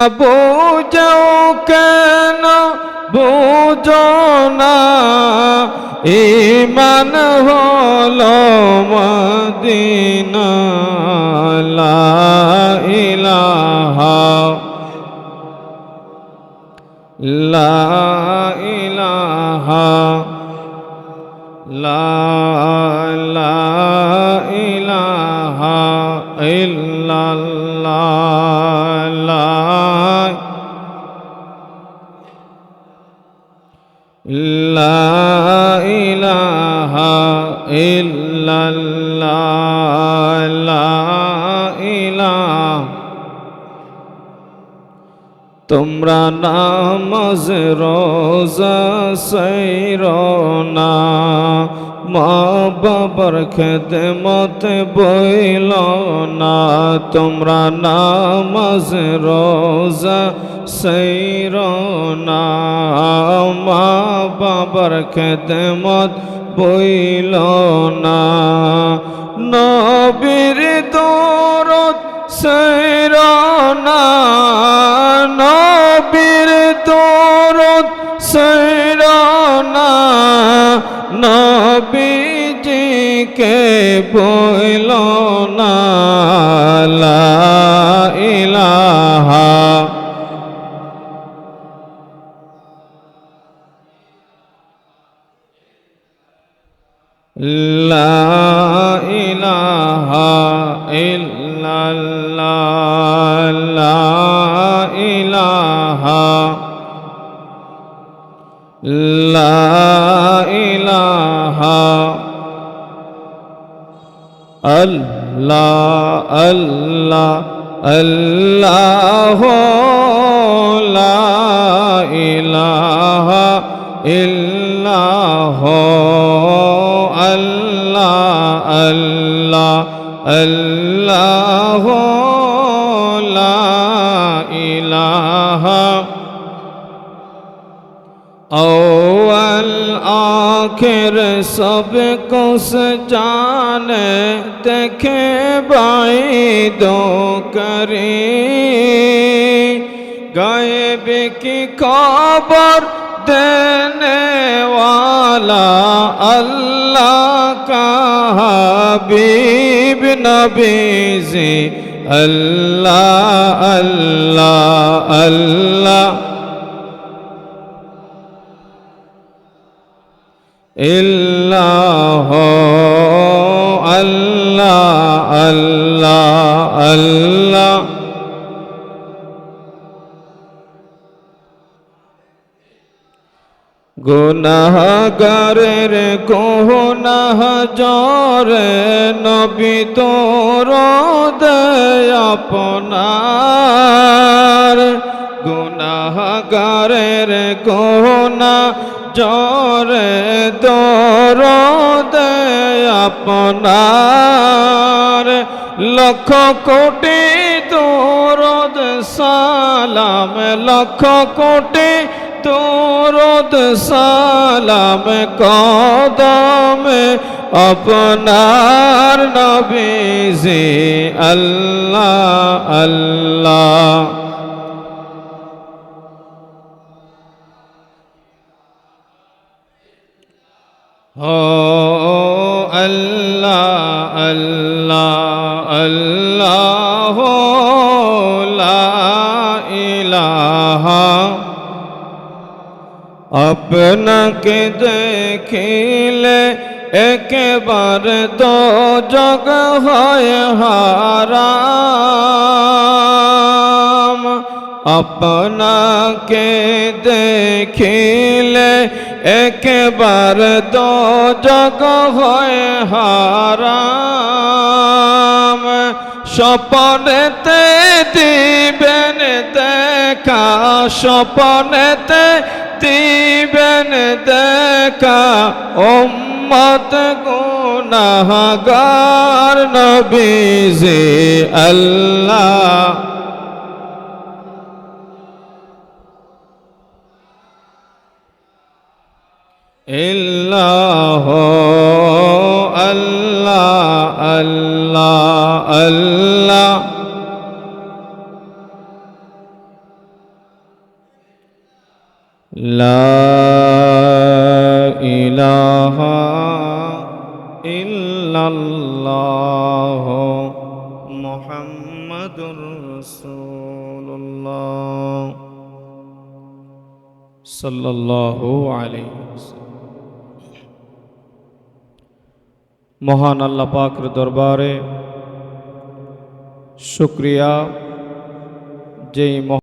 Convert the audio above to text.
বুঝও কেন বুঝো না ইমান হলো মদিনা ইলাহা লা ইলাহা লা লা লা ইলাহা ইল্লাল্লাহ, লা ইলাহা। তোমরা নামাজ রোজা সৈরনা মা বাবার খেতে মতে বইল না। তোমরা নামাজ রোজা সৈরনা বাবার খেতে মত বইল না। নবীর দৌরত সৈরনা নবীর দৌরত সৈরনা নবীজিকে বইল না। لا إله إلا الله. لا إله. لا إله. الله. الله. الله. لا إله إلا هو. अल्लाह अल्लाह हो ला इलाहा अवल आखिर सबको सजाने देखे भाई दो करी गायब की खबर देने वाला अल्लाह حبیب نبی الله الله الله. إلا هو الله الله الله. গুনাহগারের গুনাহ জরে নবী তোর আপনার। গুনাহগারের গুনা জরে তোর আপনার। লক্ষ কোটি তোরদ সালাম, লক্ষ কোটি তোরদ সালাম কদম আপনার নবীজি আল্লাহ আল্লাহ ও আল্লাহ আল্লাহ আপনাকে দেখিলে একেবারে তো জগ হয় হারাম আপনাকে দেখিলে একেবারে তো জগ হয় হারাম স্বপনেতে দিবেন দেখা স্বপনেতে দিবেন দেখা উম্মত গুনাহগার নবীজি আল্লাহ। ইল্লাহ لا إله إلا الله محمد رسول الله صلى الله عليه وسلم মহান আল্লাহ পাকের দরবারে শুক্রিয়া যেই মহান